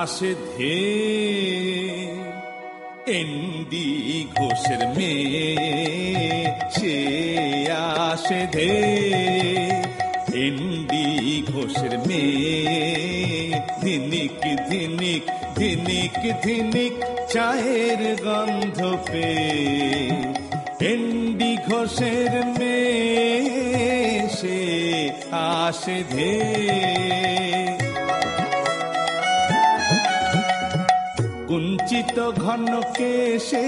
আসে ধে এন্ডি ঘোষের মেয়ে, সে আসে ধে এন্ডি ঘোষের মেয়ে, ধিনিক ধিনিক ধিনিক ধিনিক চায়ের গন্ধ পে এন্ডি ঘোষের মেয়ে, সে আসে ধে কুঞ্চিত ঘন কেশে,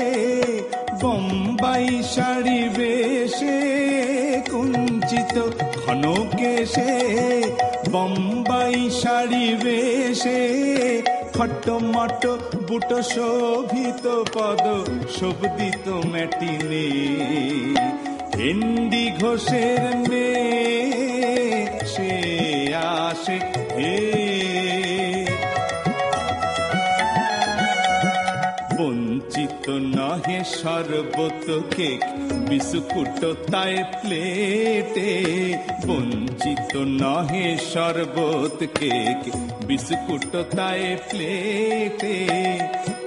বোম্বাই শাড়ি বেশে, কুঞ্চিত ঘন কেশে, বোম্বাই শাড়ি বেশে খট্টমট বুট শোভিত পদ শোভিত ম্যাটিনে। হেন্ডি ঘোষের মেয়ে, সে আসে হে বঞ্চিত নহে সর্বত কেক, বিস্কুট তাই প্লেটে। বঞ্চিত নহে শরবত কেক, বিস্কুট তাই প্লেটে।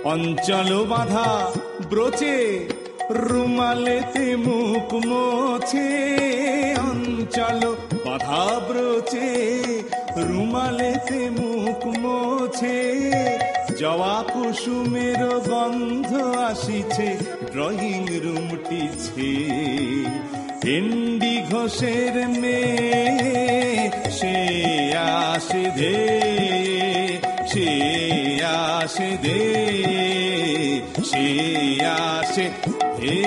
অঞ্চল বাধা ব্রোচে, রুমালেতে মুখ মোছে। অঞ্চল বাধা ব্রোচে, রুমালেতে মুখ মোছে। জবা কুসুমের গন্ধ আসিছে, ড্রয়িং রুমটিছে হেন্ডি ঘোষের মেয়ে, সে আসে ধে সে আসে ধে সে আসে ধে